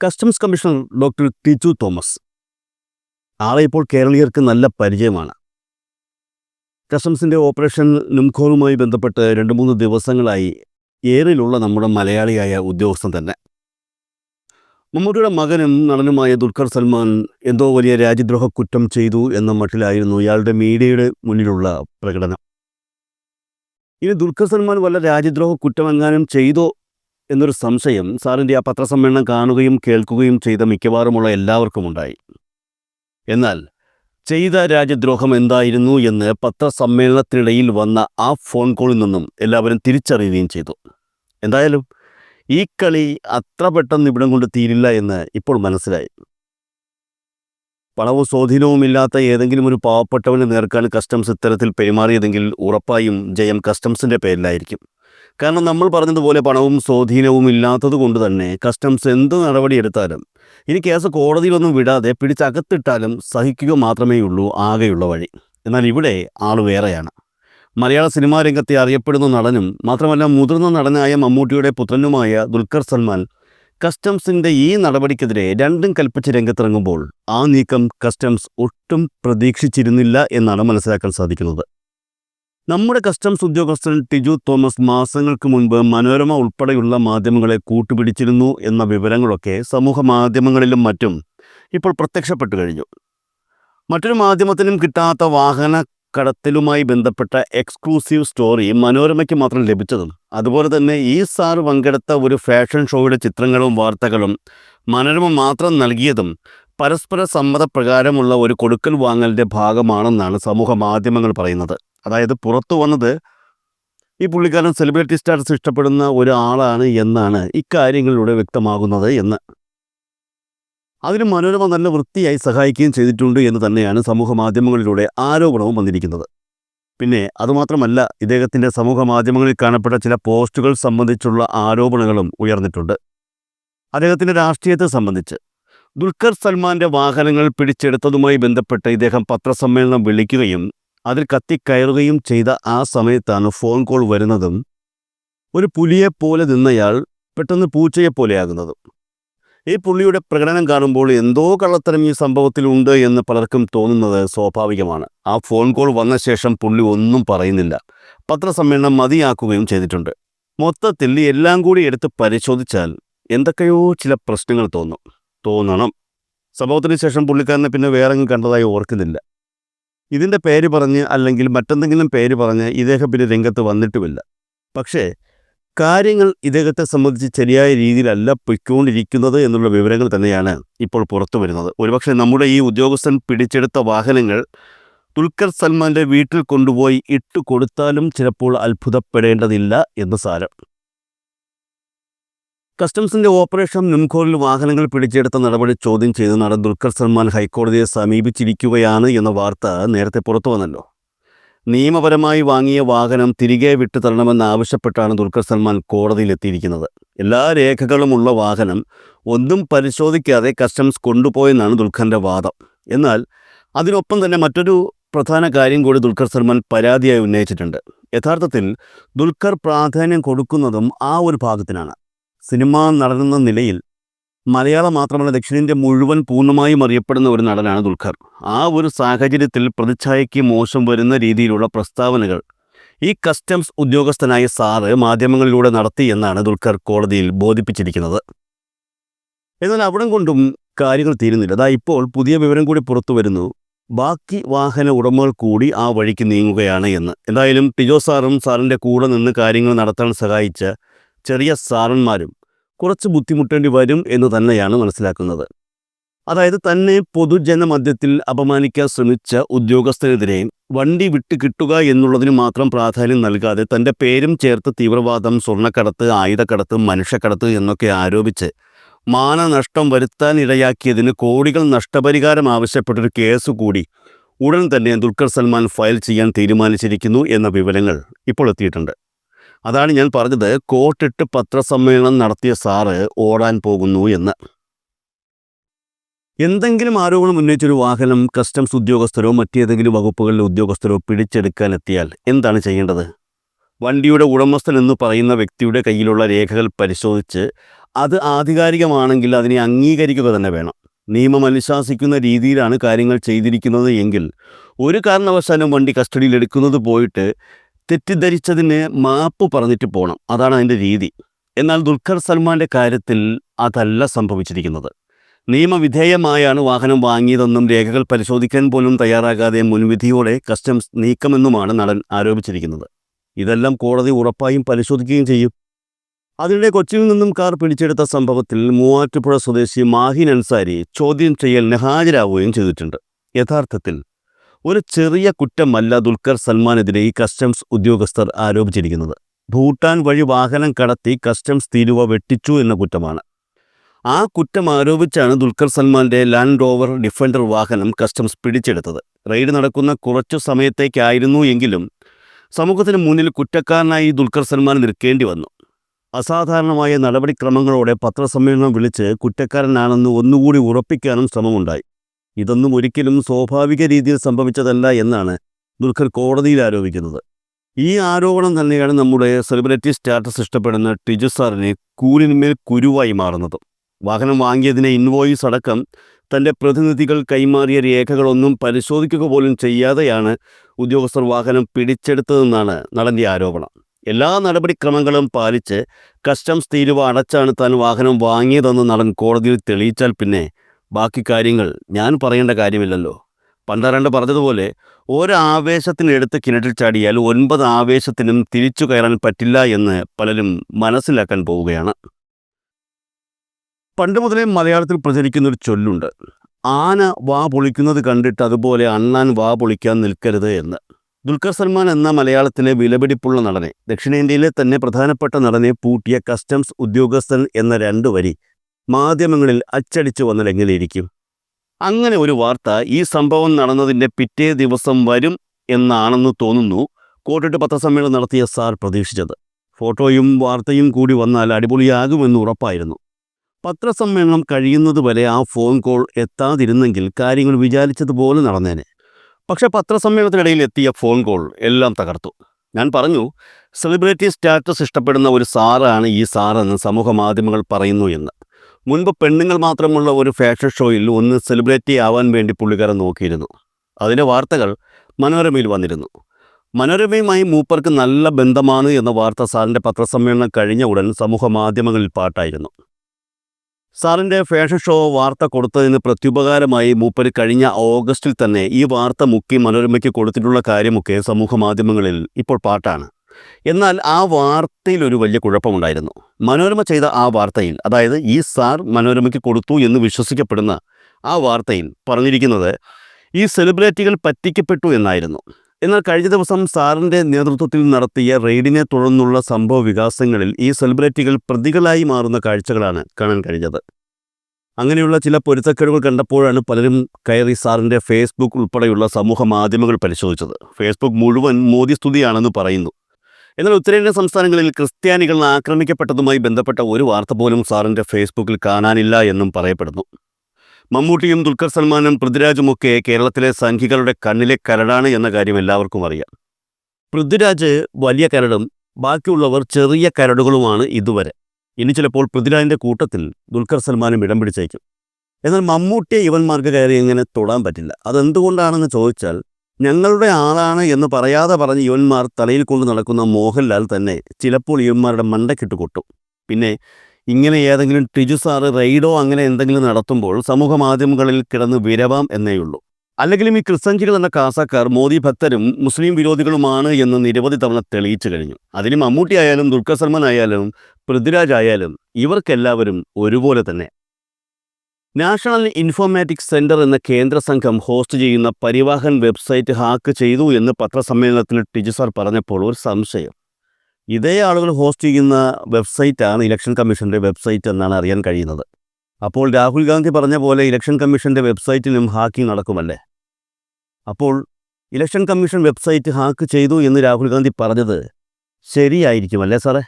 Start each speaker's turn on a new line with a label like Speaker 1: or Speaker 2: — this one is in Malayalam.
Speaker 1: Customs commissioner doctor Tiju Thomas ആളെ ഇപ്പോൾ കേരളീയർക്ക് നല്ല പരിചയമാണ്. കസ്റ്റംസിന്റെ ഓപ്പറേഷൻ നുംഖോറുമായി ബന്ധപ്പെട്ട് രണ്ട് മൂന്ന് ദിവസങ്ങളായി ഏറിലുള്ള നമ്മുടെ മലയാളിയായ ഉദ്യോഗസ്ഥൻ തന്നെ. മമ്മൂട്ടിയുടെ മകനും നടനുമായ ദുൽഖർ സൽമാൻ എന്തോ വലിയ രാജ്യദ്രോഹ കുറ്റം ചെയ്തു എന്ന മട്ടിലായിരുന്നു ഇയാളുടെ മീഡിയയുടെ മുന്നിലുള്ള പ്രകടനം. ഇനി ദുൽഖർ സൽമാൻ വല്ല രാജ്യദ്രോഹ കുറ്റമെങ്ങാനും ചെയ്തോ എന്നൊരു സംശയം സാറിന്റെ ആ പത്രസമ്മേളനം കാണുകയും കേൾക്കുകയും ചെയ്ത മിക്കവാറുമുള്ള എല്ലാവർക്കും ഉണ്ടായി. എന്നാൽ ചെയ്ത രാജ്യദ്രോഹം എന്തായിരുന്നു എന്ന് പത്രസമ്മേളനത്തിനിടയിൽ വന്ന ആ ഫോൺ കോളിൽ നിന്നും എല്ലാവരും തിരിച്ചറിയുകയും ചെയ്തു. എന്തായാലും ഈ കളി അത്ര പെട്ടെന്ന് ഇവിടം കൊണ്ട് തീരില്ല എന്ന് ഇപ്പോൾ മനസ്സിലായി. പണവും സ്വാധീനവുമില്ലാത്ത ഏതെങ്കിലും ഒരു പാവപ്പെട്ടവനെ നേർക്കാൻ കസ്റ്റംസ് ഇത്തരത്തിൽ പെരുമാറിയതെങ്കിൽ ഉറപ്പായും ജയം കസ്റ്റംസിന്റെ പേരിലായിരിക്കും. കാരണം നമ്മൾ പറഞ്ഞതുപോലെ പണവും സ്വാധീനവും ഇല്ലാത്തത് കൊണ്ട് തന്നെ കസ്റ്റംസ് എന്ത് നടപടിയെടുത്താലും ഇനി കേസ് കോടതിയിലൊന്നും വിടാതെ പിടിച്ചകത്തിട്ടാലും സഹിക്കുക മാത്രമേ ഉള്ളൂ ആകെയുള്ള വഴി. എന്നാൽ ഇവിടെ ആൾ വേറെയാണ്. മലയാള സിനിമാ രംഗത്തെ അറിയപ്പെടുന്ന നടനും മാത്രമല്ല മുതിർന്ന നടനായ മമ്മൂട്ടിയുടെ പുത്രനുമായ ദുൽഖർ സൽമാൻ കസ്റ്റംസിന്റെ ഈ നടപടിക്കെതിരെ രണ്ടും കൽപ്പിച്ച് രംഗത്തിറങ്ങുമ്പോൾ ആ നീക്കം കസ്റ്റംസ് ഒട്ടും പ്രതീക്ഷിച്ചിരുന്നില്ല എന്നാണ് മനസ്സിലാക്കാൻ സാധിക്കുന്നത്. നമ്മുടെ കസ്റ്റംസ് ഉദ്യോഗസ്ഥൻ ടിജു തോമസ് മാസങ്ങൾക്ക് മുൻപ് മനോരമ ഉൾപ്പെടെയുള്ള മാധ്യമങ്ങളെ കൂട്ടുപിടിച്ചിരുന്നു എന്ന വിവരങ്ങളൊക്കെ സമൂഹ മാധ്യമങ്ങളിലും മറ്റും ഇപ്പോൾ പ്രത്യക്ഷപ്പെട്ടു കഴിഞ്ഞു. മറ്റൊരു മാധ്യമത്തിനും കിട്ടാത്ത വാഹന കടത്തലുമായി ബന്ധപ്പെട്ട എക്സ്ക്ലൂസീവ് സ്റ്റോറി മനോരമയ്ക്ക് മാത്രം ലഭിച്ചതും അതുപോലെ തന്നെ ഈ സാർ പങ്കെടുത്ത ഒരു ഫാഷൻ ഷോയുടെ ചിത്രങ്ങളും വാർത്തകളും മനോരമ മാത്രം നൽകിയതും പരസ്പര സമ്മതപ്രകാരമുള്ള ഒരു കൊടുക്കൽ വാങ്ങലിന്റെ ഭാഗമാണെന്നാണ് സമൂഹ മാധ്യമങ്ങൾ പറയുന്നത്. അതായത് പുറത്തു വന്നത് ഈ പുള്ളിക്കാരൻ സെലിബ്രിറ്റി സ്റ്റാറ്റസ് ഇഷ്ടപ്പെടുന്ന ഒരാളാണ് എന്നാണ് ഇക്കാര്യങ്ങളിലൂടെ വ്യക്തമാകുന്നത് എന്ന്. അതിന് മനോരമ നല്ല വൃത്തിയായി സഹായിക്കുകയും ചെയ്തിട്ടുണ്ട് എന്ന് തന്നെയാണ് സമൂഹ മാധ്യമങ്ങളിലൂടെ ആരോപണവും വന്നിരിക്കുന്നത്. പിന്നെ അതുമാത്രമല്ല ഇദ്ദേഹത്തിന്റെ സമൂഹ മാധ്യമങ്ങളിൽ കാണപ്പെട്ട ചില പോസ്റ്റുകൾ സംബന്ധിച്ചുള്ള ആരോപണങ്ങളും ഉയർന്നിട്ടുണ്ട്. അദ്ദേഹത്തിന്റെ രാഷ്ട്രീയത്തെ സംബന്ധിച്ച് ദുൽഖർ സൽമാന്റെ വാഹനങ്ങൾ പിടിച്ചെടുത്തതുമായി ബന്ധപ്പെട്ട് ഇദ്ദേഹം പത്രസമ്മേളനം വിളിക്കുകയും അതിൽ കത്തിക്കയറുകയും ചെയ്ത ആ സമയത്താണ് ഫോൺ കോൾ വരുന്നതും ഒരു പുലിയെപ്പോലെ നിന്നയാൾ പെട്ടെന്ന് പൂച്ചയെപ്പോലെയാകുന്നതും. ഈ പുള്ളിയുടെ പ്രകടനം കാണുമ്പോൾ എന്തോ കള്ളത്തരം ഈ സംഭവത്തിലുണ്ട് എന്ന് പലർക്കും തോന്നുന്നത് സ്വാഭാവികമാണ്. ആ ഫോൺ കോൾ വന്ന ശേഷം പുള്ളി ഒന്നും പറയുന്നില്ല. പത്രസമ്മേളനം മതിയാക്കുകയും ചെയ്തിട്ടുണ്ട്. മൊത്തത്തിൽ എല്ലാം കൂടി എടുത്ത് പരിശോധിച്ചാൽ എന്തൊക്കെയോ ചില പ്രശ്നങ്ങൾ തോന്നും. തോന്നണം. സംഭവത്തിന് ശേഷം പുള്ളിക്കാരനെ പിന്നെ വേറെങ്ങും കണ്ടതായി ഓർക്കുന്നില്ല. ഇതിന്റെ പേര് പറഞ്ഞ് അല്ലെങ്കിൽ മറ്റെന്തെങ്കിലും പേര് പറഞ്ഞ് ഇദ്ദേഹം പിന്നെ രംഗത്ത് വന്നിട്ടുമില്ല. പക്ഷേ കാര്യങ്ങൾ ഇദ്ദേഹത്തെ സംബന്ധിച്ച് ശരിയായ രീതിയിലല്ല പൊയ്ക്കൊണ്ടിരിക്കുന്നത് എന്നുള്ള വിവരങ്ങൾ തന്നെയാണ് ഇപ്പോൾ പുറത്തു വരുന്നത്. ഒരുപക്ഷെ നമ്മുടെ ഈ ഉദ്യോഗസ്ഥൻ പിടിച്ചെടുത്ത വാഹനങ്ങൾ ദുൽഖർ സൽമാന്റെ വീട്ടിൽ കൊണ്ടുപോയി ഇട്ടു കൊടുത്താലും ചിലപ്പോൾ അത്ഭുതപ്പെടേണ്ടതില്ല എന്ന് സാരം. കസ്റ്റംസിന്റെ ഓപ്പറേഷൻ നുംഖോറിൽ വാഹനങ്ങൾ പിടിച്ചെടുത്ത നടപടി ചോദ്യം ചെയ്ത് നടൻ ദുൽഖർ സൽമാൻ ഹൈക്കോടതിയെ സമീപിച്ചിരിക്കുകയാണ് എന്ന വാർത്ത നേരത്തെ പുറത്തു വന്നല്ലോ. നിയമപരമായി വാങ്ങിയ വാഹനം തിരികെ വിട്ടു തരണമെന്നാവശ്യപ്പെട്ടാണ് ദുൽഖർ സൽമാൻ കോടതിയിലെത്തിയിരിക്കുന്നത് എല്ലാ രേഖകളുമുള്ള വാഹനം ഒന്നും പരിശോധിക്കാതെ കസ്റ്റംസ് കൊണ്ടുപോയെന്നാണ് ദുൽഖറിന്റെ വാദം. എന്നാൽ അതിനൊപ്പം തന്നെ മറ്റൊരു പ്രധാന കാര്യം കൂടി ദുൽഖർ സൽമാൻ പരാതിയായി ഉന്നയിച്ചിട്ടുണ്ട്. യഥാർത്ഥത്തിൽ ദുൽഖർ പ്രാധാന്യം കൊടുക്കുന്നതും ആ ഒരു ഭാഗത്തിനാണ്. സിനിമാ നടനെന്ന നിലയിൽ മലയാളം മാത്രമല്ല ദക്ഷിണേന്ത്യ മുഴുവൻ പൂർണമായും അറിയപ്പെടുന്ന ഒരു നടനാണ് ദുൽഖർ. ആ ഒരു സാഹചര്യത്തിൽ പ്രതിച്ഛായയ്ക്ക് മോശം വരുന്ന രീതിയിലുള്ള പ്രസ്താവനകൾ ഈ കസ്റ്റംസ് ഉദ്യോഗസ്ഥനായ സാറ് മാധ്യമങ്ങളിലൂടെ നടത്തി എന്നാണ് ദുൽഖർ കോടതിയിൽ ബോധിപ്പിച്ചിരിക്കുന്നത്. എന്നാൽ അവിടം കൊണ്ടും കാര്യങ്ങൾ തീരുന്നില്ല. അതാ ഇപ്പോൾ പുതിയ വിവരം കൂടി പുറത്തു വരുന്നു. ബാക്കി വാഹന ഉടമകൾ കൂടി ആ വഴിക്ക് നീങ്ങുകയാണ് എന്ന്. എന്തായാലും ടിജോ സാറും സാറിന്റെ കൂടെ നിന്ന് കാര്യങ്ങൾ നടത്താൻ സഹായിച്ച ചെറിയ സാറന്മാരും കുറച്ച് ബുദ്ധിമുട്ടേണ്ടി വരും എന്ന് തന്നെയാണ് മനസ്സിലാക്കുന്നത്. അതായത് തന്നെ പൊതുജനമധ്യത്തിൽ അപമാനിക്കാൻ ശ്രമിച്ച ഉദ്യോഗസ്ഥനെതിരെ വണ്ടി വിട്ട് കിട്ടുക എന്നുള്ളതിന് മാത്രം പ്രാധാന്യം നൽകാതെ തന്റെ പേരും ചേർത്ത് തീവ്രവാദം സ്വർണക്കടത്ത് ആയുധക്കടത്ത് മനുഷ്യക്കടത്ത് എന്നൊക്കെ ആരോപിച്ച് മാനനഷ്ടം വരുത്താൻ ഇടയാക്കിയതിന് കോടികൾ നഷ്ടപരിഹാരം ആവശ്യപ്പെട്ടൊരു കേസ് കൂടി ഉടൻ തന്നെ ദുൽഖർ സൽമാൻ ഫയൽ ചെയ്യാൻ തീരുമാനിച്ചിരിക്കുന്നു എന്ന വിവരങ്ങൾ ഇപ്പോൾ എത്തിയിട്ടുണ്ട്. അതാണ് ഞാൻ പറഞ്ഞത് കോട്ടിട്ട് പത്രസമ്മേളനം നടത്തിയ സാറ് ഓടാൻ പോകുന്നു എന്ന്. എന്തെങ്കിലും ആരോപണം ഉന്നയിച്ചൊരു വാഹനം കസ്റ്റംസ് ഉദ്യോഗസ്ഥരോ മറ്റേതെങ്കിലും വകുപ്പുകളിലെ ഉദ്യോഗസ്ഥരോ പിടിച്ചെടുക്കാൻ എത്തിയാൽ എന്താണ് ചെയ്യേണ്ടത്? വണ്ടിയുടെ ഉടമസ്ഥൻ എന്ന് പറയുന്ന വ്യക്തിയുടെ കയ്യിലുള്ള രേഖകൾ പരിശോധിച്ച് അത് ആധികാരികമാണെങ്കിൽ അതിനെ അംഗീകരിക്കുക തന്നെ വേണം. നിയമം അനുശാസിക്കുന്ന രീതിയിലാണ് കാര്യങ്ങൾ ചെയ്തിരിക്കുന്നത് എങ്കിൽ ഒരു കാരണവശാലും വണ്ടി കസ്റ്റഡിയിൽ എടുക്കുന്നത് പോയിട്ട് തെറ്റിദ്ധരിച്ചതിന് മാപ്പ് പറഞ്ഞിട്ട് പോകണം അതാണ് അതിന്റെ രീതി. എന്നാൽ ദുൽഖർ സൽമാന്റെ കാര്യത്തിൽ അതല്ല സംഭവിച്ചിരിക്കുന്നത്. നിയമവിധേയമായാണ് വാഹനം വാങ്ങിയതെന്നും രേഖകൾ പരിശോധിക്കാൻ പോലും തയ്യാറാകാതെ മുൻവിധിയോടെ കസ്റ്റംസ് നീക്കമെന്നുമാണ് നടൻ ആരോപിച്ചിരിക്കുന്നത്. ഇതെല്ലാം കോടതി ഉറപ്പായും പരിശോധിക്കുകയും ചെയ്യും. അതിനിടെ കൊച്ചിയിൽ നിന്നും കാർ പിടിച്ചെടുത്ത സംഭവത്തിൽ മൂവാറ്റുപുഴ സ്വദേശി മാഹിൻ അൻസാരി ചോദ്യം ചെയ്യലിന് ഹാജരാവുകയും ചെയ്തിട്ടുണ്ട്. യഥാർത്ഥത്തിൽ ഒരു ചെറിയ കുറ്റമല്ല ദുൽഖർ സൽമാനെതിരെ ഈ കസ്റ്റംസ് ഉദ്യോഗസ്ഥർ ആരോപിച്ചിരിക്കുന്നത്. ഭൂട്ടാൻ വഴി വാഹനം കടത്തി കസ്റ്റംസ് തീരുവ വെട്ടിച്ചു എന്ന കുറ്റമാണ്. ആ കുറ്റം ആരോപിച്ചാണ് ദുൽഖർ സൽമാന്റെ ലാൻഡ് റോവർ ഡിഫൻഡർ വാഹനം കസ്റ്റംസ് പിടിച്ചെടുത്തത്. റെയ്ഡ് നടക്കുന്ന കുറച്ചു സമയത്തേക്കായിരുന്നു എങ്കിലും സമൂഹത്തിന് മുന്നിൽ കുറ്റക്കാരനായി ദുൽഖർ സൽമാൻ നിൽക്കേണ്ടി വന്നു. അസാധാരണമായ നടപടിക്രമങ്ങളോടെ പത്രസമ്മേളനം വിളിച്ച് കുറ്റക്കാരനാണെന്ന് ഒന്നുകൂടി ഉറപ്പിക്കാനും ശ്രമമുണ്ടായി. ഇതൊന്നും ഒരിക്കലും സ്വാഭാവിക രീതിയിൽ സംഭവിച്ചതല്ല എന്നാണ് ദുൽഖർ കോടതിയിൽ ആരോപിക്കുന്നത്. ഈ ആരോപണം തന്നെയാണ് നമ്മുടെ സെലിബ്രിറ്റി സ്റ്റാറ്റസ് ഇഷ്ടപ്പെടുന്ന ടിജു സാറിനെ കൂലിന്മേൽ കുരുവായി മാറുന്നത്. വാഹനം വാങ്ങിയതിനെ ഇൻവോയിസ് അടക്കം തന്റെ പ്രതിനിധികൾ കൈമാറിയ രേഖകളൊന്നും പരിശോധിക്കുക പോലും ചെയ്യാതെയാണ് ഉദ്യോഗസ്ഥർ വാഹനം പിടിച്ചെടുത്തതെന്നാണ് നടന്റെ ആരോപണം. എല്ലാ നടപടിക്രമങ്ങളും പാലിച്ച് കസ്റ്റംസ് തീരുവ അടച്ചാണ് താൻ വാഹനം വാങ്ങിയതെന്ന് നടൻ കോടതിയിൽ തെളിയിച്ചാൽ പിന്നെ ബാക്കി കാര്യങ്ങൾ ഞാൻ പറയേണ്ട കാര്യമില്ലല്ലോ. പണ്ടാരണ്ട് പറഞ്ഞതുപോലെ ഒരാവേശത്തിനെടുത്ത് കിണറ്റിൽ ചാടിയാൽ ഒൻപത് ആവേശത്തിനും തിരിച്ചു കയറാൻ പറ്റില്ല എന്ന് പലരും മനസ്സിലാക്കാൻ പോവുകയാണ്. പണ്ട് മുതലേ മലയാളത്തിൽ പ്രചരിക്കുന്ന ഒരു ചൊല്ലുണ്ട്. ആന വാ പൊളിക്കുന്നത് കണ്ടിട്ട് അതുപോലെ അണ്ണാൻ വാ പൊളിക്കാൻ നിൽക്കരുത് എന്ന്. ദുൽഖർ സൽമാൻ എന്ന മലയാളത്തിലെ വിലപിടിപ്പുള്ള നടനെ ദക്ഷിണേന്ത്യയിലെ തന്നെ പ്രധാനപ്പെട്ട നടനെ പൂട്ടിയ കസ്റ്റംസ് ഉദ്യോഗസ്ഥൻ എന്ന രണ്ടു വരി മാധ്യമങ്ങളിൽ അച്ചടിച്ചു വന്നാൽ എങ്ങനെയിരിക്കും? അങ്ങനെ ഒരു വാർത്ത ഈ സംഭവം നടന്നതിന്റെ പിറ്റേ ദിവസം വരും എന്നാണെന്ന് തോന്നുന്നു കോട്ടിട്ട് പത്രസമ്മേളനം നടത്തിയ സാർ പ്രതീക്ഷിച്ചത്. ഫോട്ടോയും വാർത്തയും കൂടി വന്നാൽ അടിപൊളിയാകുമെന്ന് ഉറപ്പായിരുന്നു. പത്രസമ്മേളനം കഴിയുന്നതുവരെ ആ ഫോൺ കോൾ എത്താതിരുന്നെങ്കിൽ കാര്യങ്ങൾ വിചാരിച്ചതുപോലെ നടന്നേനെ. പക്ഷേ പത്രസമ്മേളനത്തിനിടയിൽ എത്തിയ ഫോൺ കോൾ എല്ലാം തകർത്തു. ഞാൻ പറഞ്ഞു സെലിബ്രിറ്റി സ്റ്റാറ്റസ് ഇഷ്ടപ്പെടുന്ന ഒരു സാറാണ് ഈ സാറെന്ന് സമൂഹ മാധ്യമങ്ങൾ പറയുന്നു എന്ന്. മുൻപ് പെണ്ണുങ്ങൾ മാത്രമുള്ള ഒരു ഫാഷൻ ഷോയിൽ ഒന്ന് സെലിബ്രിറ്റി ആവാൻ വേണ്ടി പുള്ളിക്കാരൻ നോക്കിയിരുന്നു. അതിന്റെ വാർത്തകൾ മനോരമയിൽ വന്നിരുന്നു. മനോരമയുമായി മൂപ്പർക്ക് നല്ല ബന്ധമാണ് എന്ന വാർത്ത സാറിന്റെ പത്രസമ്മേളനം കഴിഞ്ഞ ഉടൻ സമൂഹ മാധ്യമങ്ങളിൽ പാട്ടായിരുന്നു. സാറിന്റെ ഫാഷൻ ഷോ വാർത്ത കൊടുത്തതിന് പ്രത്യുപകാരമായി മൂപ്പർ കഴിഞ്ഞ ഓഗസ്റ്റിൽ തന്നെ ഈ വാർത്ത മുക്കി മനോരമയ്ക്ക് കൊടുത്തിട്ടുള്ള കാര്യമൊക്കെ സമൂഹ മാധ്യമങ്ങളിൽ ഇപ്പോൾ പാട്ടാണ്. എന്നാൽ ആ വാർത്തയിൽ ഒരു വലിയ കുഴപ്പമുണ്ടായിരുന്നു. മനോരമ ചെയ്ത ആ വാർത്തയിൽ അതായത് ഈ സാർ മനോരമയ്ക്ക് കൊടുത്തു എന്ന് വിശ്വസിക്കപ്പെടുന്ന ആ വാർത്തയിൽ പറഞ്ഞിരിക്കുന്നത് ഈ സെലിബ്രിറ്റികൾ പറ്റിക്കപ്പെട്ടു എന്നായിരുന്നു. എന്നാൽ കഴിഞ്ഞ ദിവസം സാറിന്റെ നേതൃത്വത്തിൽ നടത്തിയ റെയ്ഡിനെ തുടർന്നുള്ള സംഭവ വികാസങ്ങളിൽ ഈ സെലിബ്രിറ്റികൾ പ്രതികളായി മാറുന്ന കാഴ്ചകളാണ് കാണാൻ കഴിഞ്ഞത്. അങ്ങനെയുള്ള ചില പൊരുത്തക്കേടുകൾ കണ്ടപ്പോഴാണ് പലരും കയറി സാറിന്റെ ഫേസ്ബുക്ക് ഉൾപ്പെടെയുള്ള സമൂഹ മാധ്യമങ്ങൾ പരിശോധിച്ചത്. ഫേസ്ബുക്ക് മുഴുവൻ മോദി സ്തുതിയാണെന്ന് പറയുന്നു. എന്നാൽ ഉത്തരേന്ത്യൻ സംസ്ഥാനങ്ങളിൽ ക്രിസ്ത്യാനികൾ ആക്രമിക്കപ്പെട്ടതുമായി ബന്ധപ്പെട്ട ഒരു വാർത്ത പോലും സാറിന്റെ ഫേസ്ബുക്കിൽ കാണാനില്ല എന്നും പറയപ്പെടുന്നു. മമ്മൂട്ടിയും ദുൽഖർ സൽമാനും പൃഥ്വിരാജുമൊക്കെ കേരളത്തിലെ സംഘികളുടെ കണ്ണിലെ കരടാണ് എന്ന കാര്യം എല്ലാവർക്കും അറിയാം. പൃഥ്വിരാജ് വലിയ കരടും ബാക്കിയുള്ളവർ ചെറിയ കരടുകളുമാണ് ഇതുവരെ. ഇനി ചിലപ്പോൾ പൃഥ്വിരാജിന്റെ കൂട്ടത്തിൽ ദുൽഖർ സൽമാനും ഇടം പിടിച്ചേക്കും. എന്നാൽ മമ്മൂട്ടിയെ ഇവന്മാർക്ക് കയറി ഇങ്ങനെ തൊടാൻ പറ്റില്ല? അതെന്തുകൊണ്ടാണെന്ന് ചോദിച്ചാൽ ഞങ്ങളുടെ ആളാണ് എന്ന് പറയാതെ പറഞ്ഞ് യുവന്മാർ തലയിൽ കൊണ്ട് നടക്കുന്ന മോഹൻലാൽ തന്നെ ചിലപ്പോൾ യുവന്മാരുടെ മണ്ടക്കിട്ട് കൊട്ടും. പിന്നെ ഇങ്ങനെ ഏതെങ്കിലും ടിജു സാറ് റെയ്ഡോ അങ്ങനെ എന്തെങ്കിലും നടത്തുമ്പോൾ സമൂഹ മാധ്യമങ്ങളിൽ കിടന്ന് വിരവാം എന്നേയുള്ളൂ അല്ലെങ്കിലും ഈ ക്രിസ്ത്യൻജികൾ എന്ന കാസക്കാർ മോദി ഭക്തരും മുസ്ലിം വിരോധികളുമാണ് എന്ന് നിരവധി തവണ തെളിയിച്ചു കഴിഞ്ഞു. അതിന് മമ്മൂട്ടി ആയാലും ദുൽഖർ സൽമാൻ ആയാലും പൃഥ്വിരാജ് ആയാലും ഇവർക്കെല്ലാവരും ഒരുപോലെ തന്നെ. നാഷണൽ ഇൻഫോർമാറ്റിക്സ് സെന്റർ എന്ന കേന്ദ്ര സംഘം ഹോസ്റ്റ് ചെയ്യുന്ന പരിവാഹൻ വെബ്സൈറ്റ് ഹാക്ക് ചെയ്തു എന്ന് പത്രസമ്മേളനത്തിൽ ടിജു സാർ പറഞ്ഞപ്പോൾ ഒരു സംശയം. ഇതേ ആളുകൾ ഹോസ്റ്റ് ചെയ്യുന്ന വെബ്സൈറ്റാണ് ഇലക്ഷൻ കമ്മീഷന്റെ വെബ്സൈറ്റ് എന്നാണ് അറിയാൻ കഴിയുന്നത്. അപ്പോൾ രാഹുൽ ഗാന്ധി പറഞ്ഞ പോലെ ഇലക്ഷൻ കമ്മീഷന്റെ വെബ്സൈറ്റിനും ഹാക്കിംഗ് നടക്കുമല്ലേ? അപ്പോൾ ഇലക്ഷൻ കമ്മീഷൻ വെബ്സൈറ്റ് ഹാക്ക് ചെയ്തു എന്ന് രാഹുൽ ഗാന്ധി പറഞ്ഞത് ശരിയായിരിക്കുമല്ലേ സാറേ?